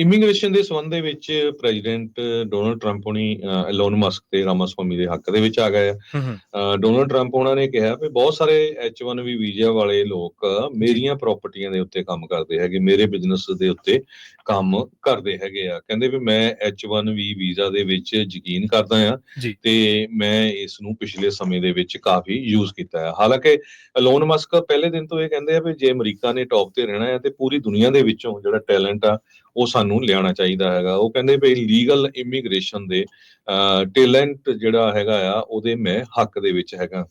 Immigration ਦੇ ਸੰਬੰਧ ਦੇ ਵਿੱਚ ਪ੍ਰੈਜ਼ੀਡੈਂਟ ਡੋਨਲਡ ਟਰੰਪ ਹੁਣੀ ਐਲੋਨ ਮਸਕ ਤੇ ਰਾਮਾਸਵਾਮੀ ਦੇ ਹੱਕ ਦੇ ਵਿੱਚ ਆ ਗਏ ਆ। ਡੋਨਲਡ ਟਰੰਪ ਉਹਨਾਂ ਨੇ ਕਿਹਾ ਵੀ ਬਹੁਤ ਸਾਰੇ H1B ਵੀਜ਼ਾ ਵਾਲੇ ਲੋਕ ਮੇਰੀਆਂ ਪ੍ਰਾਪਰਟੀਆਂ ਦੇ ਉੱਤੇ ਕੰਮ ਕਰਦੇ ਹੈਗੇ ਮੇਰੇ ਬਿਜ਼ਨਸ ਦੇ ਉੱਤੇ। ਕੰਮ ਕਰਦੇ ਹੈਗੇ ਆ। ਕਹਿੰਦੇ ਵੀ ਮੈਂ H1B ਵੀਜ਼ਾ ਦੇ ਵਿੱਚ ਯਕੀਨ ਕਰਦਾ ਆ। ਤੇ ਮੈਂ ਇਸ ਨੂੰ ਪਿਛਲੇ ਸਮੇਂ ਦੇ ਵਿੱਚ ਕਾਫੀ ਯੂਜ਼ ਕੀਤਾ ਹੈ ਹਾਲਾਂਕਿ ਐਲੋਨ ਮਸਕ ਪਹਿਲੇ ਦਿਨ ਤੋਂ ਇਹ ਕਹਿੰਦੇ ਆ ਵੀ ਜੇ ਅਮਰੀਕਾ ਨੇ ਟੌਪ ਤੇ ਰਹਿਣਾ ਹੈ ਤੇ ਪੂਰੀ ਦੁਨੀਆ ਦੇ ਵਿੱਚੋਂ ਜਿਹੜਾ ਟੈਲੈਂਟ ਆ ਉਹ ਸਾਨੂੰ ਲਿਆਉਣਾ ਚਾਹੀਦਾ ਹੈਗਾ। ਉਹ ਕਹਿੰਦੇ ਵੀ ਲੀਗਲ ਇਮੀਗ੍ਰੇਸ਼ਨ ਦੇ ਟੈਲੈਂਟ ਜਿਹੜਾ ਹੈਗਾ ਆ ਉਹਦੇ ਮੈਂ ਹੱਕ ਦੇ ਵਿੱਚ ਹੈਗਾ।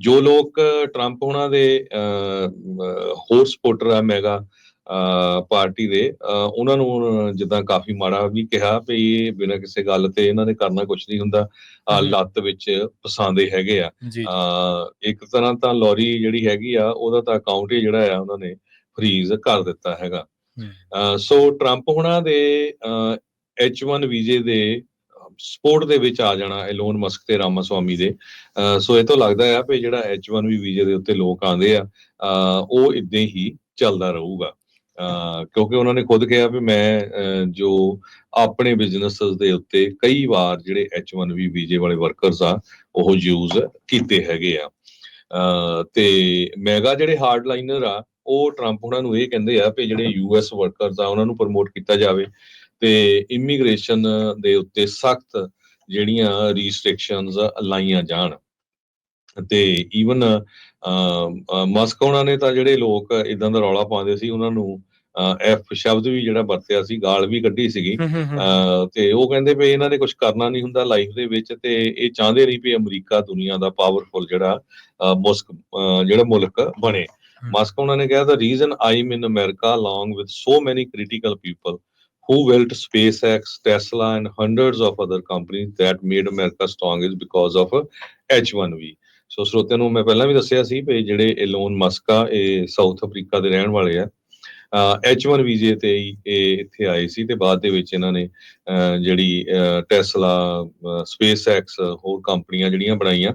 ਜੋ ਲੋਕ ਟਰੰਪ ਉਹਨਾਂ ਦੇ ਹੋਰ ਸਪੋਰਟਰ ਆ ਮੈਗਾ ਪਾਰਟੀ ਦੇ। ਉਹਨਾਂ ਨੂੰ ਜਿੱਦਾਂ ਕਾਫੀ ਮਾੜਾ ਵੀ ਕਿਹਾ ਵੀ ਇਹ ਬਿਨਾਂ ਕਿਸੇ ਗੱਲ ਤੇ ਇਹਨਾਂ ਨੇ ਕਰਨਾ ਕੁਝ ਨਹੀਂ ਹੁੰਦਾ। ਲੱਤ ਵਿੱਚ ਫਸਾਉਂਦੇ ਹੈਗੇ ਆ। ਇੱਕ ਤਰ੍ਹਾਂ ਤਾਂ ਲੋਰੀ ਜਿਹੜੀ ਹੈਗੀ ਆ ਉਹਦਾ ਤਾਂ ਅਕਾਊਂਟ ਹੀ ਜਿਹੜਾ ਆ ਉਹਨਾਂ ਨੇ ਫ੍ਰੀਜ਼ ਕਰ ਦਿੱਤਾ ਹੈਗਾ। ਸੋ ਟਰੰਪ ਹੁਣਾਂ ਦੇ H1 ਵੀਜ਼ੇ ਦੇ ਸਪੋਰਟ ਦੇ ਵਿੱਚ ਆ ਜਾਣਾ ਐਲੋਨ ਮਸਕ ਤੇ ਰਾਮਾਸਵਾਮੀ ਦੇ। ਅਹ, ਸੋ ਇਹ ਤੋਂ ਲੱਗਦਾ ਆ ਵੀ ਜਿਹੜਾ H1B ਵੀਜ਼ੇ ਦੇ ਉੱਤੇ ਲੋਕ ਆਉਂਦੇ ਆ ਉਹ ਇਦਾਂ ਹੀ ਚੱਲਦਾ ਰਹੂਗਾ। ਕਿਉਂਕਿ ਉਹਨਾਂ ਨੇ ਖੁਦ ਕਿਹਾ ਵੀ ਮੈਂ ਜੋ ਆਪਣੇ ਬਿਜ਼ਨੈਸਸ ਦੇ ਉੱਤੇ ਕਈ ਵਾਰ ਜਿਹੜੇ H1B ਵੀਜ਼ੇ ਵਾਲੇ ਵਰਕਰਸ ਆ, ਉਹ ਯੂਜ਼ ਕੀਤੇ ਹੈਗੇ ਆ। ਤੇ ਮੈਗਾ ਜਿਹੜੇ ਹਾਰਡ ਲਾਈਨਰ ਆ, ਉਹ ਟਰੰਪ ਉਹਨਾਂ ਨੂੰ ਇਹ ਕਹਿੰਦੇ ਆ ਵੀ ਜਿਹੜੇ ਯੂਐਸ ਵਰਕਰਸ ਆ, ਉਹਨਾਂ ਨੂੰ ਪ੍ਰਮੋਟ ਕੀਤਾ ਜਾਵੇ ਤੇ ਇਮੀਗ੍ਰੇਸ਼ਨ ਦੇ ਉੱਤੇ ਸਖਤ ਜਿਹੜੀਆਂ ਰੀਸਟ੍ਰਿਕਸ਼ਨਸ ਲਾਈਆਂ ਜਾਣ। ਤੇ ਈਵਨ ਮਸਕ ਉਹਨਾਂ ਨੇ ਤਾਂ ਜਿਹੜੇ ਲੋਕ ਇਦਾਂ ਦਾ ਰੌਲਾ ਪਾਉਂਦੇ ਸੀ, ਉਹਨਾਂ ਨੂੰ ਐਫ ਸ਼ਬਦ ਵੀ ਜਿਹੜਾ ਵਰਤਿਆ ਸੀ ਗਾਲ ਵੀ ਕੱਢੀ ਸੀਗੀ। ਤੇ ਉਹ ਕਹਿੰਦੇ ਵੀ ਇਹਨਾਂ ਨੇ ਕੁਝ ਕਰਨਾ ਨਹੀਂ ਹੁੰਦਾ ਲਾਈਫ ਦੇ ਵਿੱਚ ਤੇ ਇਹ ਚਾਹੁੰਦੇ ਨਹੀਂ ਵੀ ਅਮਰੀਕਾ ਦੁਨੀਆ ਦਾ ਪਾਵਰਫੁਲ ਜਿਹੜਾ ਮੁਸਕ ਜਿਹੜਾ ਮੁਲਕ ਬਣੇ। ਮਸਕ ਉਹਨਾਂ ਨੇ ਕਿਹਾ the reason I'm in America along with so many critical people who built SpaceX, Tesla and hundreds of other companies that made America strong is because of H1B ਸੋ ਸਰੋਤਿਆਂ ਨੂੰ ਮੈਂ ਪਹਿਲਾਂ ਵੀ ਦੱਸਿਆ ਸੀ ਵੀ ਜਿਹੜੇ ਐਲੋਨ ਮਸਕ ਇਹ ਸਾਊਥ ਅਫਰੀਕਾ ਦੇ ਰਹਿਣ ਵਾਲੇ ਆ। H1 ਵੀਜ਼ੇ ਤੇ ਹੀ ਇਹ ਇੱਥੇ ਆਏ ਸੀ ਤੇ ਬਾਅਦ ਦੇ ਵਿੱਚ ਇਹਨਾਂ ਨੇ ਅਹ, ਜਿਹੜੀ ਟੈਸਲਾ ਸਪੇਸਐਕਸ ਹੋਰ ਕੰਪਨੀਆਂ ਜਿਹੜੀਆਂ ਬਣਾਈਆਂ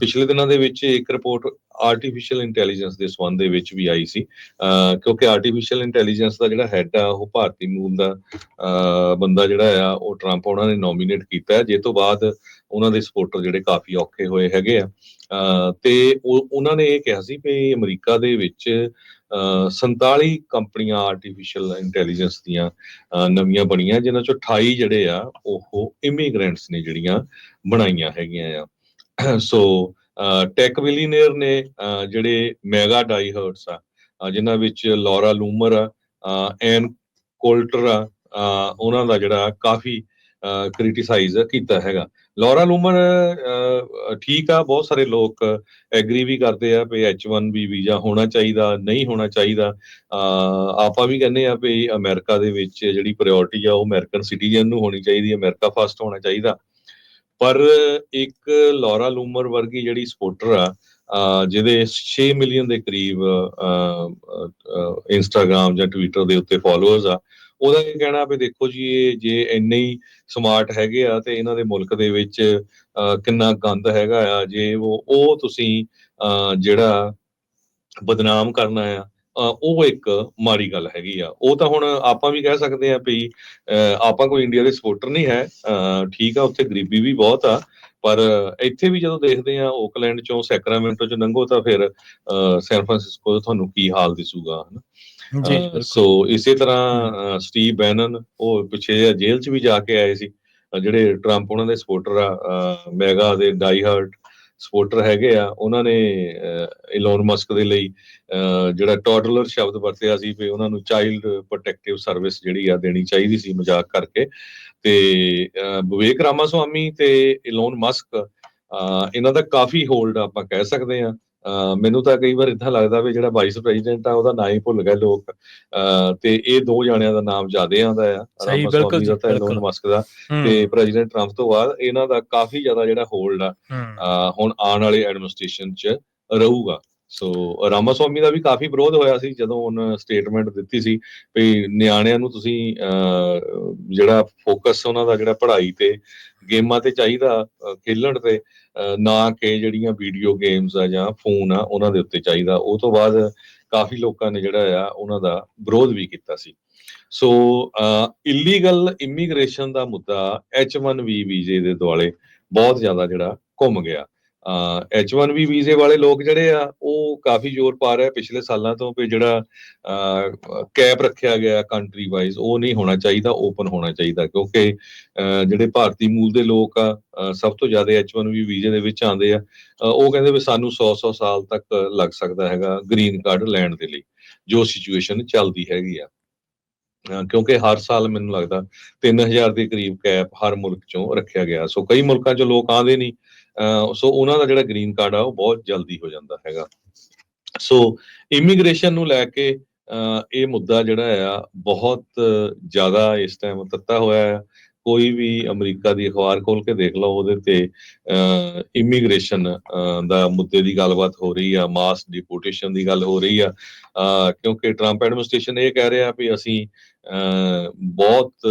ਪਿਛਲੇ ਦਿਨਾਂ ਦੇ ਵਿੱਚ ਇੱਕ ਰਿਪੋਰਟ ਆਰਟੀਫੀਸ਼ੀਅਲ ਇੰਟੈਲੀਜੈਂਸ ਦੇ ਸੰਬੰਧ ਦੇ ਵਿੱਚ ਵੀ ਆਈ ਸੀ। ਅਹ, ਕਿਉਂਕਿ ਆਰਟੀਫੀਸ਼ੀਅਲ ਇੰਟੈਲੀਜੈਂਸ ਦਾ ਜਿਹੜਾ ਹੈੱਡ ਆ ਉਹ ਭਾਰਤੀ ਮੂਲ ਦਾ ਅਹ, ਬੰਦਾ ਜਿਹੜਾ ਆ ਉਹ ਟਰੰਪ ਉਹਨਾਂ ਨੇ ਨੋਮੀਨੇਟ ਕੀਤਾ ਹੈ। ਜੇ ਤੋਂ ਬਾਅਦ ਉਹਨਾਂ ਦੇ ਸਪੋਰਟਰ ਜਿਹੜੇ ਕਾਫੀ ਔਖੇ ਹੋਏ ਹੈਗੇ ਆ। ਤੇ ਉਹਨਾਂ ਨੇ ਇਹ ਕਿਹਾ ਸੀ ਵੀ ਅਮਰੀਕਾ ਦੇ ਵਿੱਚ ਅਹ, 47 ਕੰਪਨੀਆਂ ਆਰਟੀਫੀਸ਼ੀਅਲ ਇੰਟੈਲੀਜੈਂਸ ਦੀਆਂ ਅਹ, ਨਵੀਆਂ ਬਣੀਆਂ ਜਿਨ੍ਹਾਂ ਚੋਂ 28 ਜਿਹੜੇ ਆ ਉਹ ਇਮੀਗ੍ਰੈਂਟਸ ਨੇ ਜਿਹੜੀਆਂ ਬਣਾਈਆਂ ਹੈਗੀਆਂ ਆ। ਸੋ ਟੈਕ ਬਿਲੀਨੀਅਰ ਨੇ uh, ਜਿਹੜੇ ਮੈਗਾ ਡਾਈ ਆ ਅਹ, ਜਿਨ੍ਹਾਂ ਵਿੱਚ ਲੌਰਾ ਲੂਮਰ ਆ uh, ਐਨ ਕੋਲਟਰ ਆ ਉਹਨਾਂ ਦਾ ਜਿਹੜਾ ਕਾਫੀ ਕ੍ਰਿਟਿਸਾਈਜ਼ ਕੀਤਾ ਹੈਗਾ। ਲੌਰਾ ਲੂਮਰ ਠੀਕ ਆ ਬਹੁਤ ਸਾਰੇ ਲੋਕ ਐਗਰੀ ਵੀ ਕਰਦੇ ਆ ਵੀ H1B ਵੀਜ਼ਾ ਹੋਣਾ ਚਾਹੀਦਾ ਨਹੀਂ ਹੋਣਾ ਚਾਹੀਦਾ। ਆਪਾਂ ਵੀ ਕਹਿੰਦੇ ਆ ਵੀ ਅਮਰੀਕਾ ਦੇ ਵਿੱਚ ਜਿਹੜੀ ਪ੍ਰਾਇੋਰਟੀ ਆ ਉਹ ਅਮਰੀਕਨ ਸਿਟੀਜ਼ਨ ਨੂੰ ਹੋਣੀ ਚਾਹੀਦੀ ਹੈ ਅਮਰੀਕਾ ਫਸਟ ਹੋਣਾ ਚਾਹੀਦਾ। ਪਰ ਇੱਕ ਲੌਰਾ ਲੂਮਰ ਵਰਗੀ ਜਿਹੜੀ ਸਪੋਰਟਰ ਆ ਜਿਹਦੇ 6 ਮਿਲੀਅਨ ਦੇ ਕਰੀਬ ਇੰਸਟਾਗ੍ਰam ਜਾਂ ਟਵਿੱਟਰ ਦੇ ਉੱਤੇ ਫਾਲੋਅਰਸ ਆ ਉਹਦਾ ਇਹ ਕਹਿਣਾ ਵੀ ਦੇਖੋ ਜੀ ਇਹ ਜੇ ਇੰਨੇ ਹੀ ਸਮਾਰਟ ਹੈਗੇ ਆ ਤੇ ਇਹਨਾਂ ਦੇ ਮੁਲਕ ਦੇ ਵਿੱਚ ਅਹ, ਕਿੰਨਾ ਗੰਦ ਹੈਗਾ ਆ ਜੇ ਉਹ ਉਹ ਤੁਸੀਂ ਅਹ, ਜਿਹੜਾ ਬਦਨਾਮ ਕਰਨਾ ਆ ਉਹ ਇੱਕ ਮਾੜੀ ਗੱਲ ਹੈਗੀ ਆ। ਉਹ ਤਾਂ ਹੁਣ ਆਪਾਂ ਵੀ ਕਹਿ ਸਕਦੇ ਆ ਵੀ ਆਪਾਂ ਕੋਈ ਇੰਡੀਆ ਦੇ ਸਪੋਰਟਰ ਨਹੀਂ ਹੈ ਠੀਕ ਆ ਉੱਥੇ ਗਰੀਬੀ ਵੀ ਬਹੁਤ ਆ ਪਰ ਇੱਥੇ ਵੀ ਜਦੋਂ ਦੇਖਦੇ ਆ ਓਕਲੈਂਡ ਚੋਂ ਸੈਕਰਾਮੈਂਟੋ ਚੋਂ ਲੰਘੋ ਤਾਂ ਫਿਰ ਸੈਨ ਫਰਾਂਸਿਸਕੋ ਦਾ ਤੁਹਾਨੂੰ ਕੀ ਹਾਲ ਦਿਸੂਗਾ ਹਨਾ? ਜੀ ਸੋ ਇਸੇ ਤਰ੍ਹਾਂ ਸਟੀਵ ਬੈਨਨ ਉਹ ਪਿੱਛੇ ਜੇਲ੍ਹ 'ਚ ਵੀ ਜਾ ਕੇ ਆਏ ਸੀ ਜਿਹੜੇ ਟਰੰਪ ਉਹਨਾਂ ਦੇ ਸਪੋਰਟਰ ਆ ਮੈਗਾ ਦੇ ਡਾਈ ਹਾਰਟ ਸਪੋਰਟਰ ਹੈਗੇ ਆ ਉਹਨਾਂ ਨੇ ਇਲੋਨ ਮਸਕ ਦੇ ਲਈ ਅਹ, ਜਿਹੜਾ ਟੋਡਲਰ ਸ਼ਬਦ ਵਰਤਿਆ ਸੀ ਵੀ ਉਹਨਾਂ ਨੂੰ ਚਾਈਲਡ ਪ੍ਰੋਟੈਕਟਿਵ ਸਰਵਿਸ ਜਿਹੜੀ ਆ ਦੇਣੀ ਚਾਹੀਦੀ ਸੀ ਮਜ਼ਾਕ ਕਰਕੇ ਤੇ ਅਹ, ਵਿਵੇਕ ਰਾਮਾਸਵਾਮੀ ਤੇ ਇਲੋਨ ਮਸਕ ਅਹ, ਇਹਨਾਂ ਦਾ ਕਾਫੀ ਹੋਲਡ ਆਪਾਂ ਕਹਿ ਸਕਦੇ ਆ ਮੈਨੂੰ ਤਾਂ ਕਈ ਵਾਰ ਇਦਾਂ ਲੱਗਦਾ ਵੀ ਜਿਹੜਾ ਵਾਈਸ ਪ੍ਰੈਜ਼ੀਡੈਂਟ ਆ ਉਹਦਾ ਨਾਂ ਹੀ ਭੁੱਲ ਗਏ ਲੋਕ। ਤੇ ਇਹ ਦੋ ਜਾਣਿਆਂ ਦਾ ਨਾਮ ਜ਼ਿਆਦਾ ਆਉਂਦਾ ਆ ਸਹੀ, ਬਿਲਕੁਲ ਜੀ, ਮਸਕ ਦਾ। ਤੇ ਪ੍ਰੈਜ਼ੀਡੈਂਟ ਟਰੰਪ ਤੋਂ ਬਾਅਦ ਇਹਨਾਂ ਦਾ ਕਾਫੀ ਜ਼ਿਆਦਾ ਜਿਹੜਾ ਹੋਲਡ ਆ ਹੁਣ ਆਉਣ ਵਾਲੇ ਐਡਮਿਨਿਸਟ੍ਰੇਸ਼ਨ 'ਚ ਰਹੂਗਾ। ਸੋ ਰਾਮਾਸਵਾਮੀ ਦਾ ਵੀ ਕਾਫੀ ਵਿਰੋਧ ਹੋਇਆ ਸੀ ਜਦੋਂ ਉਹਨ ਸਟੇਟਮੈਂਟ ਦਿੱਤੀ ਸੀ ਵੀ ਨਿਆਣਿਆਂ ਨੂੰ ਤੁਸੀਂ ਅਹ, ਜਿਹੜਾ ਫੋਕਸ ਉਹਨਾਂ ਦਾ ਜਿਹੜਾ ਪੜ੍ਹਾਈ ਤੇ ਗੇਮਾਂ ਤੇ ਚਾਹੀਦਾ ਖੇਲਣ ਤੇ ਨਾ ਕਿ ਜਿਹੜੀਆਂ ਵੀਡੀਓ ਗੇਮਸ ਆ ਜਾਂ ਫੋਨ ਆ ਉਹਨਾਂ ਦੇ ਉੱਤੇ ਚਾਹੀਦਾ। ਉਹ ਤੋਂ ਬਾਅਦ ਕਾਫੀ ਲੋਕਾਂ ਨੇ ਜਿਹੜਾ ਆ ਉਹਨਾਂ ਦਾ ਵਿਰੋਧ ਵੀ ਕੀਤਾ ਸੀ। ਸੋ ਇਲੀਗਲ ਇਮੀਗ੍ਰੇਸ਼ਨ ਦਾ ਮੁੱਦਾ H1B ਵੀਜ਼ੇ ਦੇ ਦੁਆਲੇ ਬਹੁਤ ਜ਼ਿਆਦਾ ਜਿਹੜਾ ਘੁੰਮ ਗਿਆ। H1B ਵੀਜ਼ੇ ਵਾਲੇ ਲੋਕ ਜਿਹੜੇ ਆ, ਉਹ ਕਾਫੀ ਜ਼ੋਰ ਪਾ ਰਹੇ ਪਿਛਲੇ ਸਾਲਾਂ ਤੋਂ ਵੀ ਜਿਹੜਾ ਕੈਪ ਰੱਖਿਆ ਗਿਆ ਕੰਟਰੀ ਵਾਈਜ਼ ਉਹ ਨਹੀਂ ਹੋਣਾ ਚਾਹੀਦਾ ਓਪਨ ਹੋਣਾ ਚਾਹੀਦਾ, ਕਿਉਂਕਿ ਜਿਹੜੇ ਭਾਰਤੀ ਮੂਲ ਦੇ ਲੋਕ ਆ ਸਭ ਤੋਂ ਜ਼ਿਆਦਾ H1B ਵੀਜ਼ੇ ਦੇ ਵਿੱਚ ਆਉਂਦੇ ਆ ਉਹ ਕਹਿੰਦੇ ਵੀ ਸਾਨੂੰ 100-100 ਸਾਲ ਤੱਕ ਲੱਗ ਸਕਦਾ ਹੈਗਾ ਗ੍ਰੀਨ ਕਾਰਡ ਲੈਣ ਦੇ ਲਈ, ਜੋ ਸਿਚੁਏਸ਼ਨ ਚੱਲਦੀ ਹੈਗੀ ਆ। ਕਿਉਂਕਿ ਹਰ ਸਾਲ ਮੈਨੂੰ ਲੱਗਦਾ 3000 ਦੇ ਕਰੀਬ ਕੈਪ ਹਰ ਮੁਲਕ ਚੋਂ ਰੱਖਿਆ ਗਿਆ। ਸੋ ਕਈ ਮੁਲਕਾਂ 'ਚ ਲੋਕ ਆਉਂਦੇ ਨਹੀਂ। ਸੋ ਉਹਨਾਂ ਦਾ ਜਿਹੜਾ ਗ੍ਰੀਨ ਕਾਰਡ ਆ, ਉਹ ਬਹੁਤ ਜਲਦੀ ਹੋ ਜਾਂਦਾ ਹੈਗਾ। ਸੋ ਇਮੀਗ੍ਰੇਸ਼ਨ ਨੂੰ ਲੈ ਕੇ ਇਹ ਮੁੱਦਾ ਜਿਹੜਾ ਆ, ਬਹੁਤ ਜ਼ਿਆਦਾ ਇਸ ਟਾਈਮ ਤੱਤਾ ਹੋਇਆ ਹੈ ਕੋਈ ਵੀ ਅਮਰੀਕਾ ਦੀ ਅਖਬਾਰ ਖੋਲ ਕੇ ਦੇਖ ਲਓ, ਉਹਦੇ ਤੇ ਇਮੀਗ੍ਰੇਸ਼ਨ ਦਾ ਮੁੱਦੇ ਦੀ ਗੱਲਬਾਤ ਹੋ ਰਹੀ ਆ ਮਾਸ ਡਿਪੋਰਟੇਸ਼ਨ ਦੀ ਗੱਲ ਹੋ ਰਹੀ ਆ। ਕਿਉਂਕਿ ਟਰੰਪ ਐਡਮਿਨਿਸਟ੍ਰੇਸ਼ਨ ਇਹ ਕਹਿ ਰਿਹਾ ਵੀ ਅਸੀਂ ਬਹੁਤ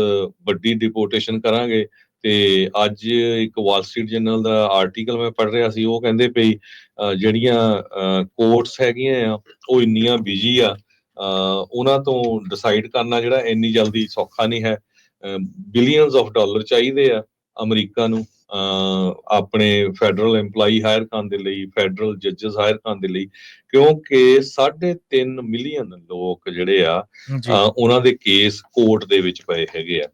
ਵੱਡੀ ਡਿਪੋਰਟੇਸ਼ਨ ਕਰਾਂਗੇ ਤੇ ਅੱਜ ਇੱਕ ਵਾਲ ਸਟਰੀਟ ਜਰਨਲ ਦਾ ਆਰਟੀਕਲ ਮੈਂ ਪੜ੍ਹ ਰਿਹਾ ਸੀ, ਉਹ ਕਹਿੰਦੇ ਪਈ ਜਿਹੜੀਆਂ ਕੋਰਟਸ ਹੈਗੀਆਂ ਆ, ਉਹ ਇੰਨੀਆਂ ਬਿਜ਼ੀ ਆ ਉਹਨਾਂ ਤੋਂ ਡਿਸਾਈਡ ਕਰਨਾ ਜਿਹੜਾ ਇੰਨੀ ਜਲਦੀ ਸੌਖਾ ਨਹੀਂ ਹੈ। ਬਿਲੀਅਨਸ ਆਫ ਡਾਲਰ ਚਾਹੀਦੇ ਆ ਅਮਰੀਕਾ ਨੂੰ ਆਪਣੇ ਫੈਡਰਲ EMPLOYE ਹਾਇਰ ਕਰਨ ਦੇ ਲਈ ਫੈਡਰਲ ਜੱਜਸ ਹਾਇਰ ਕਰਨ ਦੇ ਲਈ ਕਿਉਂਕਿ 3.5 ਮਿਲੀਅਨ ਲੋਕ ਜਿਹੜੇ ਆ ਉਹਨਾਂ ਦੇ ਕੇਸ ਕੋਰਟ ਦੇ ਵਿੱਚ ਪਏ ਹੈਗੇ ਆ।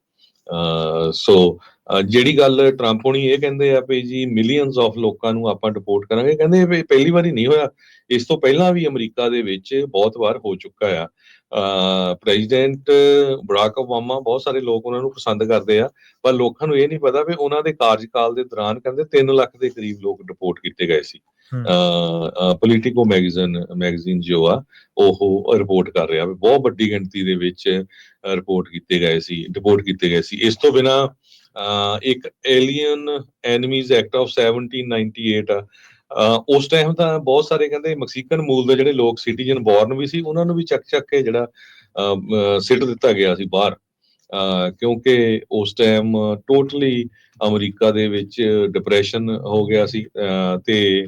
ਸੋ ਜਿਹੜੀ ਗੱਲ ਟਰੰਪ ਹੋਣੀ ਇਹ ਕਹਿੰਦੇ ਆ ਵੀ ਜੀ ਮਿਲੀਅਨਸ ਆਫ ਲੋਕਾਂ ਨੂੰ ਆਪਾਂ ਡਿਪੋਰਟ ਕਰਾਂਗੇ ਕਹਿੰਦੇ ਪਹਿਲੀ ਵਾਰੀ ਨਹੀਂ ਹੋਇਆ। ਇਸ ਤੋਂ ਪਹਿਲਾਂ ਵੀ ਅਮਰੀਕਾ ਦੇ ਵਿੱਚ ਬਹੁਤ ਵਾਰ ਹੋ ਚੁੱਕਾ ਆ। ਪ੍ਰੈਜ਼ੀਡੈਂਟ ਬਰਾਕ ਓਬਾਮਾ ਬਹੁਤ ਸਾਰੇ ਲੋਕ ਉਹਨਾਂ ਨੂੰ ਪਸੰਦ ਕਰਦੇ ਆ ਪਰ ਲੋਕਾਂ ਨੂੰ ਇਹ ਨਹੀਂ ਪਤਾ ਵੀ ਉਹਨਾਂ ਦੇ ਕਾਰਜਕਾਲ ਦੇ ਦੌਰਾਨ ਕਹਿੰਦੇ 3 ਲੱਖ ਦੇ ਕਰੀਬ ਲੋਕ ਡਿਪੋਰਟ ਕੀਤੇ ਗਏ ਸੀ। ਪੋਲੀਟਿਕੋ ਮੈਗਜ਼ੀਨ ਮੈਗਜ਼ੀਨ ਜੋ ਆ ਉਹ ਰਿਪੋਰਟ ਕਰ ਰਿਹਾ ਵੀ ਬਹੁਤ ਵੱਡੀ ਗਿਣਤੀ ਦੇ ਵਿੱਚ ਰਿਪੋਰਟ ਕੀਤੇ ਗਏ ਸੀ ਡਿਪੋਰਟ ਕੀਤੇ ਗਏ ਸੀ। ਇਸ ਤੋਂ ਬਿਨਾ ਇੱਕ ਏਲੀਅਨ ਐਨਮੀਜ਼ ਐਕਟ ਆਫ 1798 ਆ ਉਸ ਟਾਈਮ ਤਾਂ ਬਹੁਤ ਸਾਰੇ ਕਹਿੰਦੇ ਮੈਕਸੀਕਨ ਮੂਲ ਦੇ ਜਿਹੜੇ ਲੋਕ ਸਿਟੀਜ਼ਨ ਬੋਰਨ ਵੀ ਸੀ, ਉਹਨਾਂ ਨੂੰ ਵੀ ਚੱਕ ਚੱਕ ਕੇ ਜਿਹੜਾ ਸਿੱਟ ਦਿੱਤਾ ਗਿਆ ਸੀ ਬਾਹਰ। ਕਿਉਂਕਿ ਉਸ ਟਾਈਮ ਟੋਟਲੀ ਅਮਰੀਕਾ ਦੇ ਵਿੱਚ ਡਿਪਰੈਸ਼ਨ ਹੋ ਗਿਆ ਸੀ ਤੇ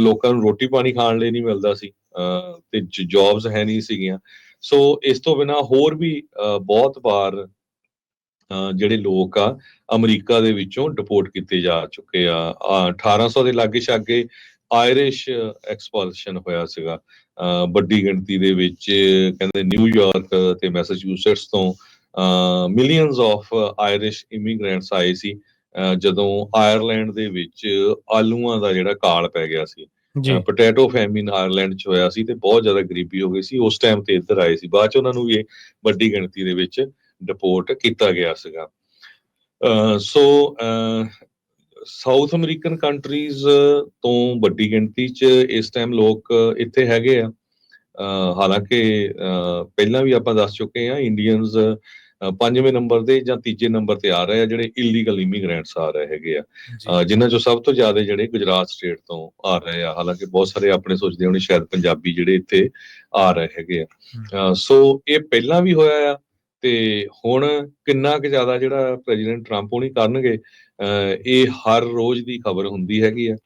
ਲੋਕਾਂ ਨੂੰ ਰੋਟੀ ਪਾਣੀ ਖਾਣ ਲਈ ਨਹੀਂ ਮਿਲਦਾ ਸੀ ਤੇ ਜੌਬਸ ਹੈ ਨਹੀਂ ਸੀਗੀਆਂ। ਸੋ ਇਸ ਤੋਂ ਬਿਨਾ ਹੋਰ ਵੀ ਬਹੁਤ ਵਾਰ ਜਿਹੜੇ ਲੋਕ ਆ ਅਮਰੀਕਾ ਦੇ ਵਿੱਚੋਂ ਡਿਪੋਰਟ ਕੀਤੇ ਜਾ ਚੁੱਕੇ ਆ। 1800 ਦੇ ਲਾਗੇ ਛਾਗੇ ਆਇਰਿਸ਼ ਐਕਸਪਲਸ਼ਨ ਹੋਇਆ ਸੀਗਾ। ਵੱਡੀ ਗਿਣਤੀ ਦੇ ਵਿੱਚ ਕਹਿੰਦੇ ਨਿਊਯਾਰਕ ਤੇ ਮੈਸਾਚੂਸੇਟਸ ਤੋਂ ਮਿਲੀਅਨਸ ਆਫ ਆਇਰਿਸ਼ ਇਮੀਗ੍ਰੈਂਟਸ ਆਏ ਸੀ। ਜਦੋਂ ਆਇਰਲੈਂਡ ਦੇ ਵਿੱਚ ਆਲੂਆਂ ਦਾ ਜਿਹੜਾ ਕਾਲ ਪੈ ਗਿਆ ਸੀ। ਪੋਟੈਟੋ ਫੈਮਿਨ ਆਇਰਲੈਂਡ ਚ ਹੋਇਆ ਸੀ ਤੇ ਬਹੁਤ ਜ਼ਿਆਦਾ ਗਰੀਬੀ ਹੋ ਗਈ ਸੀ। ਉਸ ਟਾਈਮ ਤੇ ਇੱਧਰ ਆਏ ਸੀ। ਬਾਅਦ ਚ ਉਹਨਾਂ ਨੂੰ ਵੀ ਵੱਡੀ ਗਿਣਤੀ ਦੇ ਵਿੱਚ ਡਿਪੋਰਟ ਕੀਤਾ ਗਿਆ ਸੀਗਾ। ਸੋ ਸਾਊਥ ਅਮਰੀਕਨ ਕੰਟਰੀਜ਼ ਤੋਂ ਵੱਡੀ ਗਿਣਤੀ 'ਚ ਇਸ ਟਾਈਮ ਲੋਕ ਇੱਥੇ ਹੈਗੇ ਆ। ਹਾਲਾਂਕਿ ਪਹਿਲਾਂ ਵੀ ਆਪਾਂ ਦੱਸ ਚੁੱਕੇ ਆ ਇੰਡੀਅਨਸ ਪੰਜਵੇਂ ਨੰਬਰ ਦੇ ਜਾਂ ਤੀਜੇ ਨੰਬਰ ਤੇ ਆ ਰਹੇ ਆ ਜਿਹੜੇ ਇਲੀਗਲ ਇਮੀਗ੍ਰੈਂਟਸ ਆ ਰਹੇ ਹੈਗੇ ਆ। ਜਿਨ੍ਹਾਂ ਚੋਂ ਸਭ ਤੋਂ ਜ਼ਿਆਦਾ ਜਿਹੜੇ ਗੁਜਰਾਤ ਸਟੇਟ ਤੋਂ ਆ ਰਹੇ ਆ। ਹਾਲਾਂਕਿ ਬਹੁਤ ਸਾਰੇ ਆਪਣੇ ਸੋਚਦੇ ਹੋਣੇ ਸ਼ਾਇਦ ਪੰਜਾਬੀ ਜਿਹੜੇ ਇੱਥੇ ਆ ਰਹੇ ਹੈਗੇ ਆ। ਸੋ ਇਹ ਪਹਿਲਾਂ ਵੀ ਹੋਇਆ ਆ ਤੇ ਹੁਣ ਕਿੰਨਾ ਕੁ ਜ਼ਿਆਦਾ ਜਿਹੜਾ ਪ੍ਰੈਜ਼ੀਡੈਂਟ ਟਰੰਪ ਹੋਣੀ ਕਰਨਗੇ ਇਹ ਹਰ ਰੋਜ਼ ਦੀ ਖਬਰ ਹੁੰਦੀ ਹੈਗੀ ਆ।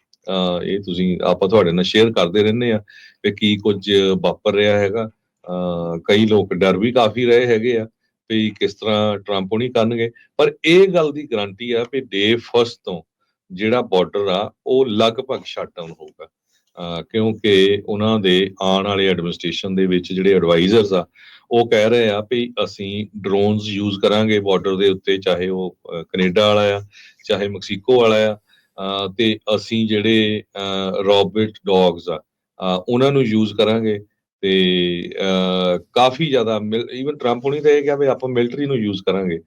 ਇਹ ਤੁਸੀਂ, ਆਪਾਂ ਤੁਹਾਡੇ ਨਾਲ ਸ਼ੇਅਰ ਕਰਦੇ ਰਹਿੰਦੇ ਆ ਕਿ ਕੀ ਕੁਝ ਵਾਪਰ ਰਿਹਾ ਹੈਗਾ। ਕਈ ਲੋਕ ਡਰ ਵੀ ਕਾਫੀ ਰਹੇ ਹੈਗੇ ਆ ਵੀ ਕਿਸ ਤਰ੍ਹਾਂ ਟਰੰਪ ਹੋਣੀ ਕਰਨਗੇ। ਪਰ ਇਹ ਗੱਲ ਦੀ ਗਾਰੰਟੀ ਆ ਕਿ ਡੇ ਫਸਟ ਤੋਂ ਜਿਹੜਾ ਬਾਰਡਰ ਆ, ਉਹ ਲਗਭਗ ਸ਼ਟ ਡਾਊਨ ਹੋਊਗਾ। ਕਿਉਂਕਿ ਉਹਨਾਂ ਦੇ ਆਉਣ ਵਾਲੇ ਐਡਮਿਨਿਸਟ੍ਰੇਸ਼ਨ ਦੇ ਵਿੱਚ ਜਿਹੜੇ ਐਡਵਾਈਜ਼ਰਸ ਆ, ਉਹ ਕਹਿ ਰਹੇ ਆ ਵੀ ਅਸੀਂ ਡਰੋਨਸ ਯੂਜ਼ ਕਰਾਂਗੇ ਬਾਰਡਰ ਦੇ ਉੱਤੇ, ਚਾਹੇ ਉਹ ਕੈਨੇਡਾ ਵਾਲਾ ਆ, ਚਾਹੇ ਮੈਕਸੀਕੋ ਵਾਲਾ ਆ ਤੇ ਅਸੀਂ ਜਿਹੜੇ ਰੋਬਟ ਡੌਗਸ ਆ ਉਹਨਾਂ ਨੂੰ ਯੂਜ਼ ਕਰਾਂਗੇ ਤੇ ਕਾਫੀ ਜ਼ਿਆਦਾ ਇਵਨ ਟਰੰਪ ਹੁਣੀ ਤਾਂ ਇਹ ਕਿਹਾ ਵੀ ਆਪਾਂ ਮਿਲਟਰੀ ਨੂੰ ਯੂਜ਼ ਕਰਾਂਗੇ।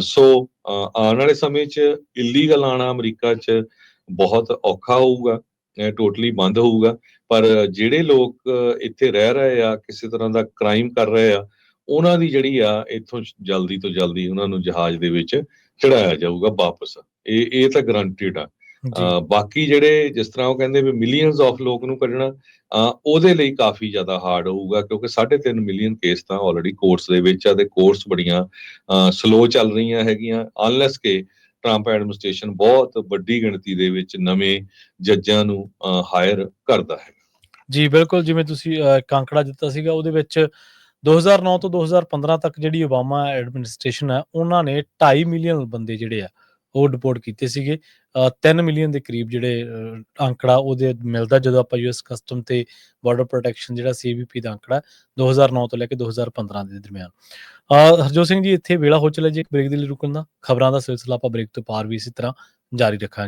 ਸੋ ਆਉਣ ਵਾਲੇ ਸਮੇਂ 'ਚ ਇਲੀਗਲ ਆਣਾ ਅਮਰੀਕਾ 'ਚ ਬਹੁਤ ਔਖਾ ਹੋਊਗਾ। ਟੋਟਲੀ ਬੰਦ ਹੋਊਗਾ। ਪਰ ਜਿਹੜੇ ਲੋਕ ਇੱਥੇ ਰਹਿ ਰਹੇ ਆ ਕਿਸੇ ਤਰ੍ਹਾਂ ਦਾ ਕ੍ਰਾਈਮ ਕਰ ਰਹੇ ਆ ਉਹਨਾਂ ਦੀ ਜਿਹੜੀ ਆ ਇੱਥੋਂ ਜਲਦੀ ਤੋਂ ਜਲਦੀ ਉਹਨਾਂ ਨੂੰ ਜਹਾਜ਼ ਦੇ ਵਿੱਚ ਚੜਾਇਆ ਜਾਊਗਾ ਵਾਪਸ। ਇਹ ਇਹ ਤਾਂ ਗਰੰਟਿਡ ਆ। ਬਾਕੀ ਜਿਹੜੇ ਜਿਸ ਤਰ੍ਹਾਂ ਉਹ ਕਹਿੰਦੇ ਵੀ ਮਿਲੀਅਨਸ ਆਫ ਲੋਕ ਨੂੰ ਕੱਢਣਾ ਉਹਦੇ ਲਈ ਕਾਫੀ ਜ਼ਿਆਦਾ ਹਾਰਡ ਹੋਊਗਾ ਕਿਉਂਕਿ 3.5 ਮਿਲੀਅਨ ਕੇਸ ਤਾਂ ਆਲਰੇਡੀ ਕੋਰਟਸ ਦੇ ਵਿੱਚ ਆ ਤੇ ਕੋਰਟਸ ਬੜੀਆਂ ਸਲੋ ਚੱਲ ਰਹੀਆਂ ਹੈਗੀਆਂ ਅਨਲੈਸ ਕਿ ਟਰੰਪ ਐਡਮਿਨਿਸਟ੍ਰੇਸ਼ਨ ਬਹੁਤ ਵੱਡੀ ਗਿਣਤੀ ਦੇ ਵਿੱਚ ਨਵੇਂ ਜੱਜਾਂ ਨੂੰ ਹਾਇਰ ਕਰਦਾ ਹੈ। ਜੀ ਬਿਲਕੁਲ ਜਿਵੇਂ ਤੁਸੀਂ ਅ, ਅੰਕੜਾ ਦਿੱਤਾ ਸੀਗਾ ਉਹਦੇ ਵਿੱਚ 2009 ਤੋਂ 2015 ਤੱਕ ਜਿਹੜੀ ਓਬਾਮਾ ਐਡਮਿਨਿਸਟ੍ਰੇਸ਼ਨ ਹੈ ਉਹਨਾਂ ਨੇ 2.5 ਮਿਲੀਅਨ ਬੰਦੇ ਜਿਹੜੇ ਆ ਉਹ ਡਿਪੋਰਟ ਕੀਤੇ ਸੀਗੇ। 3 ਮਿਲੀਅਨ ਦੇ ਕਰੀਬ ਜਿਹੜੇ ਅ, ਅੰਕੜਾ ਉਹਦੇ ਮਿਲਦਾ ਜਦੋਂ ਆਪਾਂ ਯੂਐਸ ਕਸਟਮ ਤੇ ਬਾਰਡਰ ਪ੍ਰੋਟੈਕਸ਼ਨ ਜਿਹੜਾ ਸੀਬੀਪੀ ਦਾ ਅੰਕੜਾ 2009 ਤੋਂ ਲੈ ਕੇ 2015 ਦੇ ਦਰਮਿਆਨ। ਅ, ਹਰਜੋਤ ਸਿੰਘ ਜੀ ਇੱਥੇ ਵੇਲਾ ਹੋ ਚਲਾ ਜੀ ਇੱਕ ਬ੍ਰੇਕ ਦੇ ਲਈ ਰੁਕਣ ਦਾ। ਖਬਰਾਂ ਦਾ ਸਿਲਸਿਲਾ ਆਪਾਂ ਬ੍ਰੇਕ ਤੋਂ ਪਾਰ ਵੀ ਇਸੇ ਤਰ੍ਹਾਂ ਜਾਰੀ ਰੱਖਾਂਗੇ।